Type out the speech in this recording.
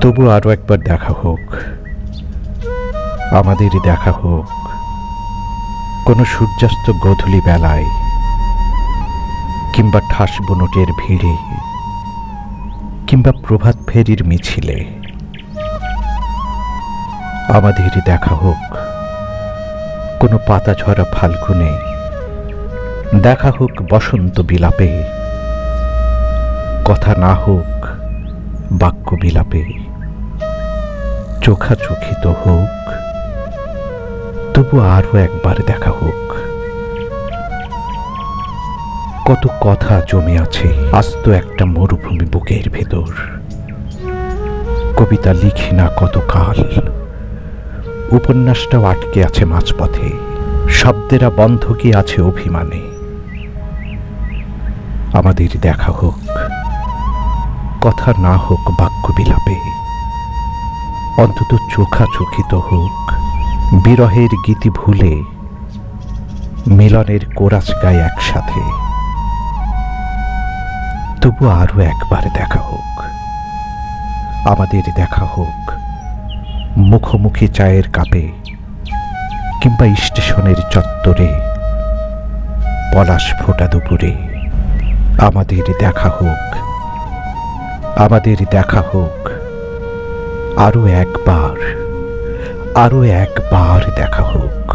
তবু আরও একবার দেখা হোক। আমাদেরই দেখা হোক। কোনো সূর্যাস্ত গধূলি বেলায় কিংবা ঠাস বনটের ভিড়ে কিংবা প্রভাত ফেরির মিছিলে। আমাদেরই দেখা হোক। কোনো পাতা ঝরা ফাল্গুনে দেখা হোক বসন্ত বিলাপে। কথা না হোক বাক্য বিলাপে চোখাচোখিত হোক, তবু আরও একবার দেখা হোক। কত কথা জমে আছে আস্ত একটা মরুভূমি বুকের ভেতর। কবিতা লিখি না কত কাল উপন্যাসটাও আটকে আছে মাঝপথে, শব্দেরা বন্ধকই আছে অভিমানে। আমাদের দেখা হোক। কথা না হোক বাক্য বিলাপে। অন্তত চোখাচোখিত হোক, বিরহের গীতি ভুলে, মিলনের কোরাস গায়ে একসাথে। তবু আরও একবার দেখা হোক, আমাদের দেখা হোক, মুখোমুখি চায়ের কাপে কিংবা স্টেশনের চত্বরে, পলাশ ফোটা দুপুরে। আমাদের দেখা হোক আমাদের দেখা হোক। আরও একবার আরও একবার দেখা হোক।